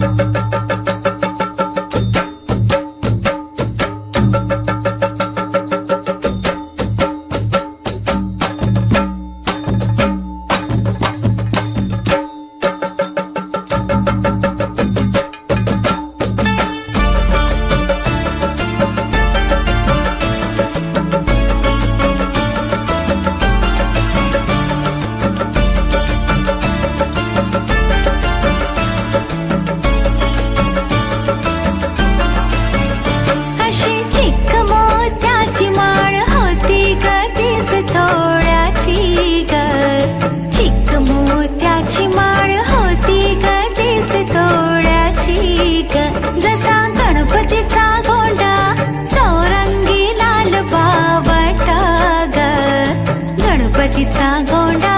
Ha ha. गणपतीचा गोंडा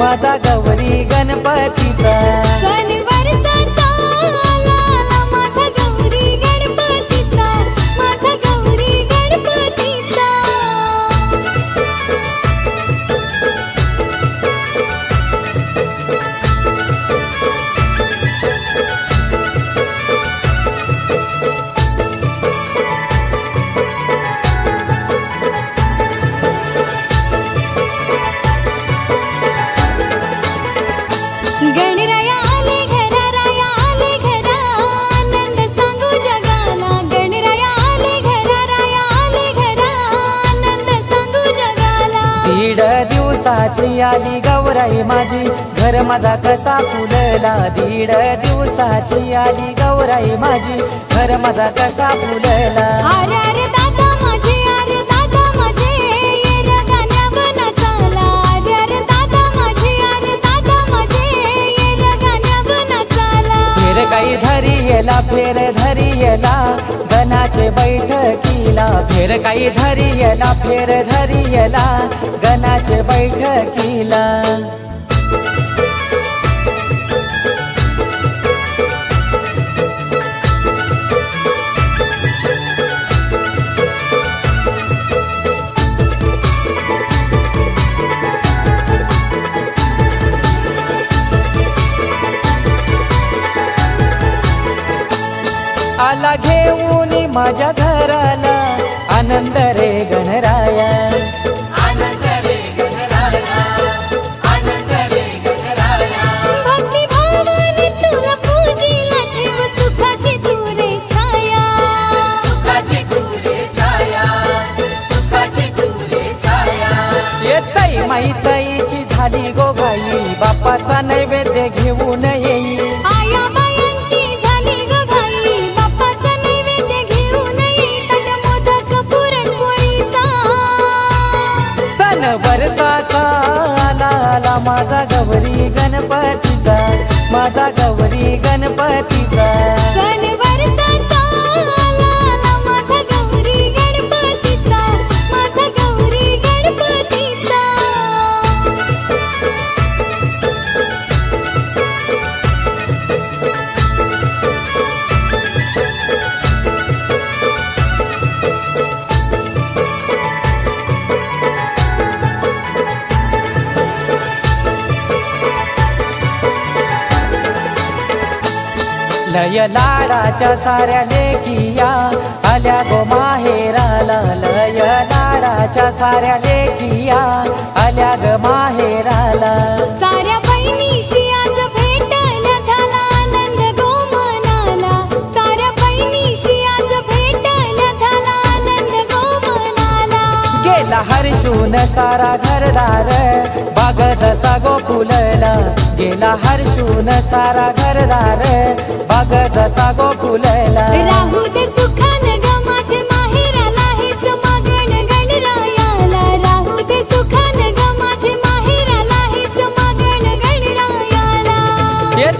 माझा गौरी गणपतीचा. माझी. घर माझा कसा फुलला दीड दिवसाची आली गौराई माझी. घर माझा कसा फुलला. काही धरी येला फेर धरी येला गणाचे बैठकीला फेर काही धरी येला फेर धरी येला गणाचे बैठकीला माझ्या घराला आनंद रे गणराया. भक्ती भावाने तुला पूजिला ठेव सुखाची तुरे छाया. येतई माई साईची झाली गोगाई बाप्पाचा नैवेद्य आला माझा गौरी गणपतीचा माझा गौरी गणपतीचा. लय लाडाच्या साऱ्या लेकिया आल्या गो माहेराला लय लाडाच्या साऱ्या लेकिया आल्या ग माहेराला साऱ्या बहिणीशी आज भेटायला झाला आनंद गो मनाला. साऱ्या बहिणीशी आज भेटायला झाला आनंद गो मनाला. गेला हर्षून सारा घरदार. बाग जसा गो फुलला गेला हर्षून सारा घरदार. बाग जसा गो फुलला राहू दे सुखान ग माझे माहेराला हेच मागण गणरायाला. राहू दे सुखान ग माझे माहेराला हेच मागण गणरायाला. ये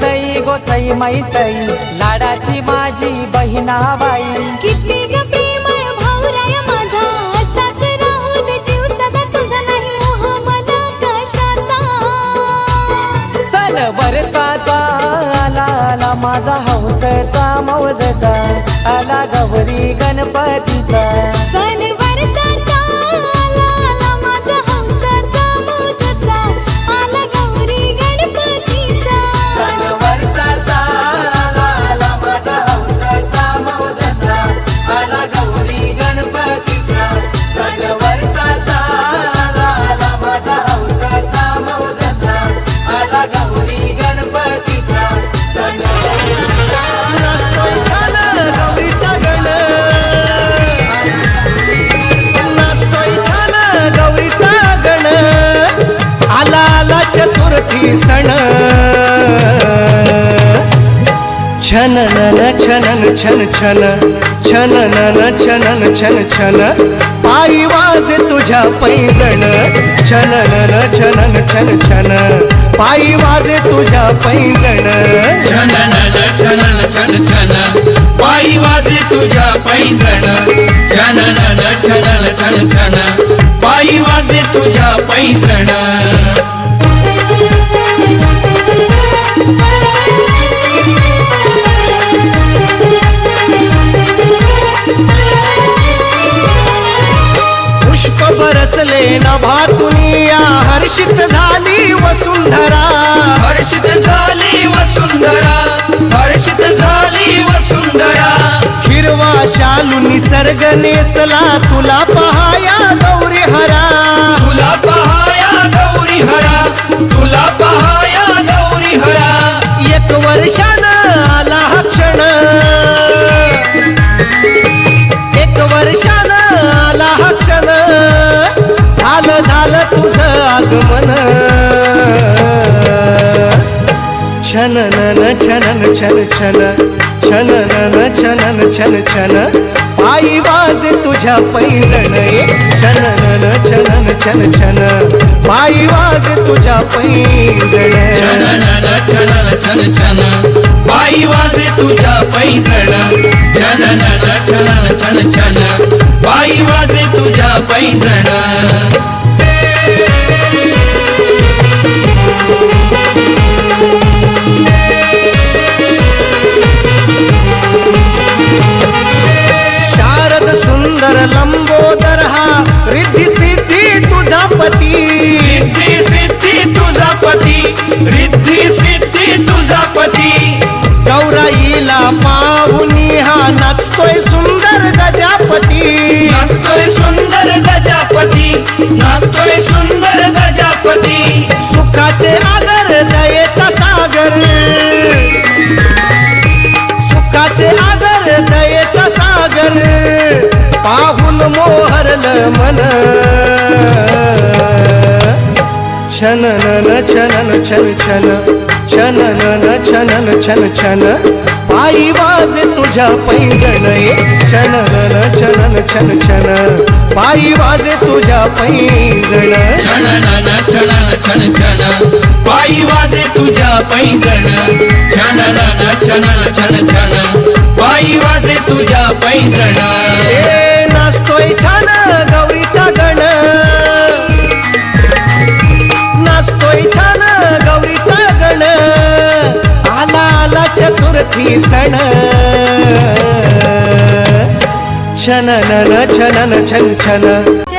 सई गो सई मै सई लाडाची माझी बहिणाबाई. किती सण आला आला माझा हौसचा मौजचा आला गौरी गणपतीचा. आला आला चतुर्थी सण छननन छनन छन छन छननन छनन छन छन पायी वाजे तुझ्या पैजण छननन छनन छन छन पायी वाजे तुझ्या पैजण छनन छनन छन छन पायी वाजे तुझ्या पैंजण छनन छनन छन छन पायी वाजे तुझ्या पैंजण नभातुनिया हर्षित झाली वसुंधरा हर्षित झाली वसुंधरा हर्षित झाली वसुंधरा हिरवा शालू निसर्ग नेसला तुला पहाया गौरी हरा. तुला आगमन छननन छनन छन छन. छननन छनन छन छन. आई वाज तुझ्या पैजण. छननन छनन छन छन. पायी वाज तुझ्या पैजण. छनन छनन छन छन. पायी वाज तुझ्या पैजण. छनन छनन छन छन. पायी वाज तुझ्या पैजण. गजापती. नाचतोय सुंदर गजापती. नाचतोय सुंदर गजापती. सुखाचे आगर दयेचा सागर. सुखाचे आगर दयेचा सागर. पाहून मोहरलं मन. छनन छनन छन छन. छनन छनन छन छन. पायी वाजे तुझ्या पैजण छनन छनन छन छन पायी वाजे तुझ्या पैजण. छनन छनन छन छन पायी वाजे तुझ्या पैंजण. छनन छनन छन छन पायी वाजे तुझ्या पैंजण. ए नाचतोय छान चतुर्थी सण. छनन छनन छन छन.